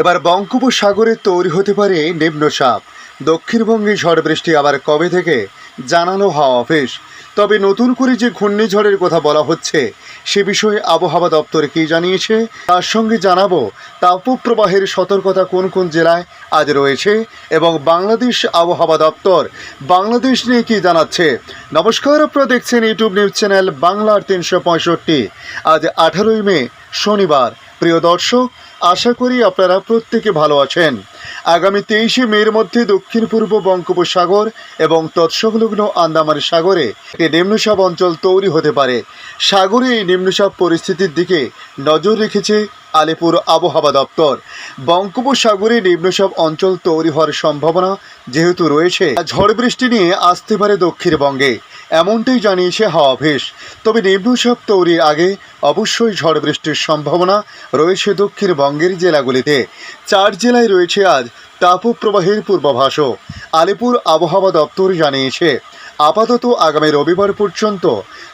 এবার বঙ্গোপসাগরে তৈরি হতে পারে নিম্নচাপ দক্ষিণবঙ্গে ঝড় বৃষ্টি আবার কবে থেকে? জানালো হাওয়া অফিস। তবে নতুন করে যে ঘূর্ণিঝড়ের কথা বলা হচ্ছে, সে বিষয়ে আবহাওয়া দপ্তর কী জানিয়েছে? তার সঙ্গে জানাব, তাপপ্রবাহের সতর্কতা কোন কোন জেলায় আজ রয়েছে এবং বাংলাদেশ আবহাওয়া দপ্তর বাংলাদেশ নিয়ে কী জানাচ্ছে? নমস্কার, আপনারা দেখছেন ইউটিউব নিউজ চ্যানেল বাংলার তিনশো পঁয়ষট্টি। আজ আঠারোই মে, শনিবার। প্রিয় দর্শক আশা করি আপনারা প্রত্যেকে ভালো আছেন। আগামী তেইশে মের মধ্যে দক্ষিণ পূর্ব বঙ্গোপসাগর এবং তৎসংলগ্ন আন্দামান সাগরে একটি নিম্নচাপ অঞ্চল তৈরি হতে পারে। সাগরে এই নিম্নচাপ পরিস্থিতির দিকে নজর রেখেছে আলিপুর আবহাওয়া দপ্তর। বঙ্গোপসাগরে নিম্নচাপ অঞ্চল তৈরি হওয়ার সম্ভাবনা যেহেতু রয়েছে ঝড় বৃষ্টি নিয়ে আসতে পারে দক্ষিণবঙ্গে, এমনটাই জানিয়েছে হাওয়া অফিস। তবে নিম্নচাপ তৈরির আগে অবশ্যই ঝড় বৃষ্টির সম্ভাবনা রয়েছে দক্ষিণবঙ্গের জেলাগুলিতে। চার জেলায় রয়েছে আজ তাপপ্রবাহের পূর্বাভাসও, আলিপুর আবহাওয়া দপ্তর জানিয়েছে। আপাতত আগামী রবিবার পর্যন্ত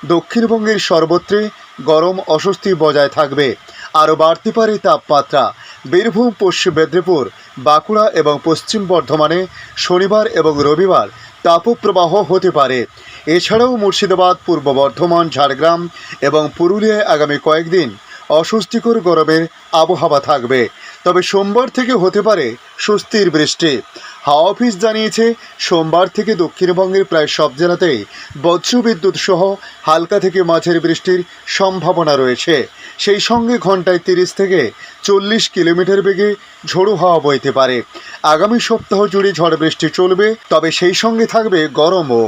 দক্ষিণবঙ্গের সর্বত্রে গরম অস্বস্তি বজায় থাকবে। আরও বাড়তে পারে তাপমাত্রা। বীরভূম, পশ্চিম মেদিনীপুর, বাঁকুড়া এবং পশ্চিম বর্ধমানে শনিবার এবং রবিবার তাপপ্রবাহ হতে পারে। এছাড়াও মুর্শিদাবাদ, পূর্ব বর্ধমান, ঝাড়গ্রাম এবং পুরুলিয়ায় আগামী কয়েকদিন অস্বস্তিকর গরমের আবহাওয়া থাকবে। তবে সোমবার থেকে হতে পারে স্বস্তির বৃষ্টি। হাওয়া অফিস জানিয়েছে, সোমবার থেকে দক্ষিণবঙ্গের প্রায় সব জেলাতেই বজ্রবিদ্যুৎ সহ হালকা থেকে মাঝের বৃষ্টির সম্ভাবনা রয়েছে। সেই সঙ্গে ঘন্টায় তিরিশ থেকে চল্লিশ কিলোমিটার বেগে ঝোড়ো হাওয়া বইতে পারে। আগামী সপ্তাহ জুড়ে ঝড় বৃষ্টি চলবে, তবে সেই সঙ্গে থাকবে গরমও।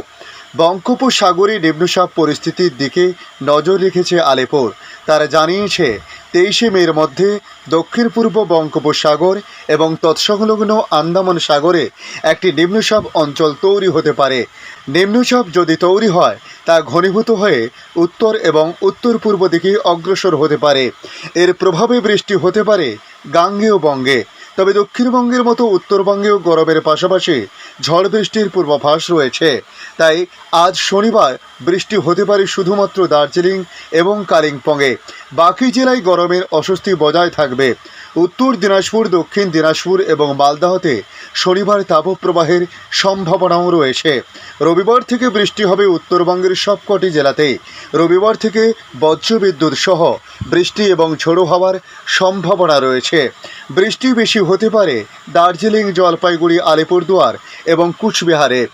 বঙ্গোপসাগরে নিম্নচাপ পরিস্থিতির দিকে নজর রেখেছে আলিপুর। তারা জানিয়েছে, তেইশে মের মধ্যে দক্ষিণ পূর্ব বঙ্গোপসাগর এবং তৎসংলগ্ন আন্দামান সাগরে একটি নিম্নচাপ অঞ্চল তৈরি হতে পারে। নিম্নচাপ যদি তৈরি হয়, তা ঘনীভূত হয়ে উত্তর এবং উত্তর পূর্ব দিকে অগ্রসর হতে পারে। এর প্রভাবে বৃষ্টি হতে পারে গাঙ্গেয় বঙ্গে। তবে দক্ষিণবঙ্গের মতো উত্তরবঙ্গেও গরমের পাশাপাশি ঝড় বৃষ্টির পূর্বাভাস রয়েছে। তাই আজ শনিবার বৃষ্টি হতে পারে শুধুমাত্র দার্জিলিং এবং কালিম্পংয়ে। বাকি জেলায় গরমের অস্বস্তি বজায় থাকবে। উত্তর দিনাজপুর, দক্ষিণ দিনাজপুর এবং মালদাহতে শনিবার তাপপ্রবাহের সম্ভাবনাও রয়েছে। রবিবার থেকে বৃষ্টি হবে উত্তরবঙ্গের সবকটি জেলাতেই। রবিবার থেকে বজ্রবিদ্যুৎ সহ বৃষ্টি এবং ঝোড়ো হওয়ার সম্ভাবনা রয়েছে। বৃষ্টি বেশি হতে পারে দার্জিলিং, জলপাইগুড়ি, আলিপুরদুয়ার এবং কুচবিহারে।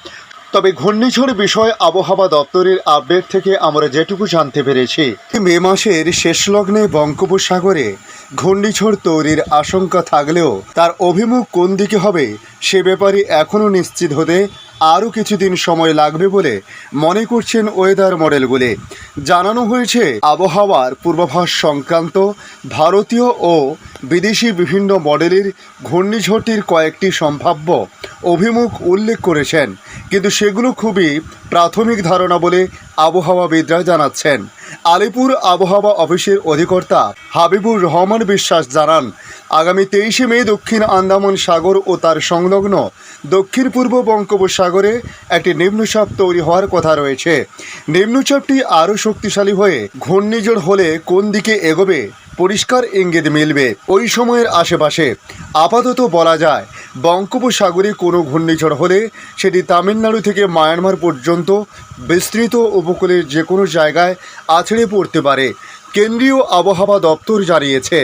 তবে ঘূর্ণিঝড় বিষয় আবহাওয়া দপ্তরের আপডেট থেকে আমরা যেটুকু জানতে পেরেছি, মে মাসের শেষ লগ্নে বঙ্গোপসাগরে ঘূর্ণিঝড় তৈরির আশঙ্কা থাকলেও তার অভিমুখ কোন দিকে হবে সে ব্যাপারে এখনও নিশ্চিত হতে আরও কিছুদিন সময় লাগবে বলে মনে করছেন ওয়েদার মডেলগুলি। জানানো হয়েছে, আবহাওয়ার পূর্বাভাস সংক্রান্ত ভারতীয় ও বিদেশি বিভিন্ন মডেলের ঘূর্ণিঝড়টির কয়েকটি সম্ভাব্য অভিমুখ উল্লেখ করেছেন। কিন্তু সেগুলো খুবই প্রাথমিক ধারণা বলে আবহাওয়াবিদরা জানাচ্ছেন। আলিপুর আবহাওয়া অফিসের অধিকর্তা হাবিবুর রহমান বিশ্বাস জানান, আগামী তেইশে মে দক্ষিণ আন্দামান সাগর ও তার সংলগ্ন দক্ষিণ পূর্ব বঙ্গোপসাগরে একটি নিম্নচাপ তৈরি হওয়ার কথা রয়েছে। নিম্নচাপটি আরও শক্তিশালী হয়ে ঘূর্ণিঝড় হলে কোন দিকে এগোবে পরিষ্কার ইঙ্গিত মিলবে। ওই সময়ের আশেপাশে আপাতত বলা যায়, বঙ্গোপসাগরে কোনো ঘূর্ণিঝড় হলে সেটি তামিলনাড়ু থেকে মায়ানমার পর্যন্ত বিস্তৃত উপকূলের যে কোনো জায়গায় আছড়ে পড়তে পারে। কেন্দ্রীয় আবহাওয়া দপ্তর জানিয়েছে,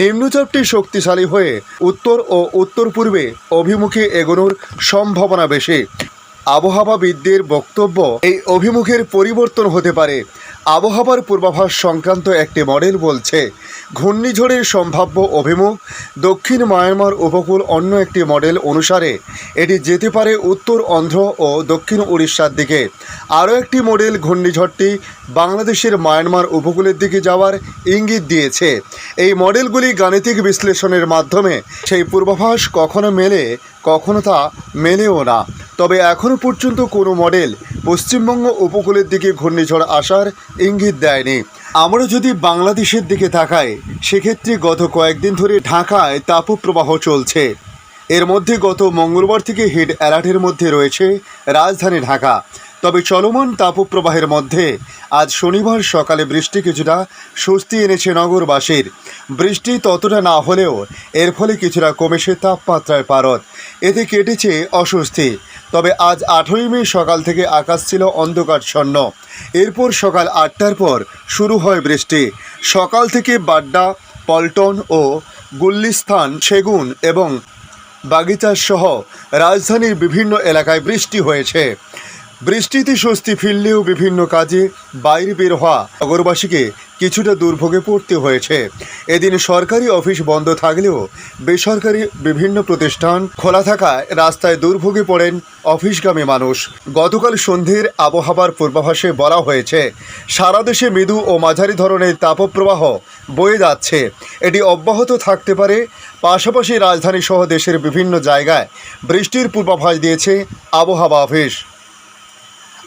নিম্নচাপটি শক্তিশালী হয়ে উত্তর ও উত্তর পূর্বে অভিমুখে এগোনোর সম্ভাবনা বেশি। আবহাওয়াবিদদের বক্তব্য, এই অভিমুখের পরিবর্তন হতে পারে। আবহাওয়ার পূর্বাভাস সংক্রান্ত একটি মডেল বলছে, ঘূর্ণিঝড়ের সম্ভাব্য অভিমুখ, দক্ষিণ মায়ানমার উপকূল অন্য একটি মডেল অনুসারে এটি যেতে পারে উত্তর অন্ধ্র ও দক্ষিণ উড়িষ্যার দিকে। আরও একটি মডেল ঘূর্ণিঝড়টি বাংলাদেশের মায়ানমার উপকূলের দিকে যাওয়ার ইঙ্গিত দিয়েছে। এই মডেলগুলি গাণিতিক বিশ্লেষণের মাধ্যমে সেই পূর্বাভাস কখনো মেলে কখনো তা মেলেও না। তবে এখনও পর্যন্ত কোনো মডেল পশ্চিমবঙ্গ উপকূলের দিকে ঘূর্ণিঝড় আসার ইঙ্গিত দেয়নি। আমরা যদি বাংলাদেশের দিকে তাকাই সেক্ষেত্রে গত কয়েকদিন ধরে ঢাকায় তাপপ্রবাহ চলছে। এর মধ্যে গত মঙ্গলবার থেকে হিট অ্যালার্টের মধ্যে রয়েছে রাজধানী ঢাকা। তবে চলমান তাপপ্রবাহের মধ্যে আজ শনিবার সকালে বৃষ্টি কিছুটা স্বস্তি এনেছে নগরবাসীর। বৃষ্টি ততটা না হলেও এর ফলে কিছুটা কমেছে তাপমাত্রার পারদ। এতে কেটেছে অস্বস্তি। তবে আজ আঠই মে সকাল থেকে আকাশ ছিল অন্ধকারচ্ছন্ন এরপর সকাল আটটার পর শুরু হয় বৃষ্টি। সকাল থেকে বাড্ডা, পল্টন ও গুল্লিস্থান, সেগুন এবং বাগিচা সহ রাজধানীর বিভিন্ন এলাকায় বৃষ্টি হয়েছে। বৃষ্টিতে স্বস্তি ফিরলেও বিভিন্ন কাজে বাইরে বের হওয়া নগরবাসীকে কিছুটা দুর্ভোগে পড়তে হয়েছে। এদিন সরকারি অফিস বন্ধ থাকলেও বেসরকারি বিভিন্ন প্রতিষ্ঠান খোলা থাকায় রাস্তায় দুর্ভোগে পড়েন অফিসগামী মানুষ। গতকাল সন্ধ্যের আবহাওয়ার পূর্বাভাসে বলা হয়েছে, সারা দেশে মৃদু ও মাঝারি ধরনের তাপপ্রবাহ বয়ে যাচ্ছে। এটি অব্যাহত থাকতে পারে, পাশাপাশি রাজধানী সহ দেশের বিভিন্ন জায়গায় বৃষ্টির পূর্বাভাস দিয়েছে আবহাওয়া অফিস।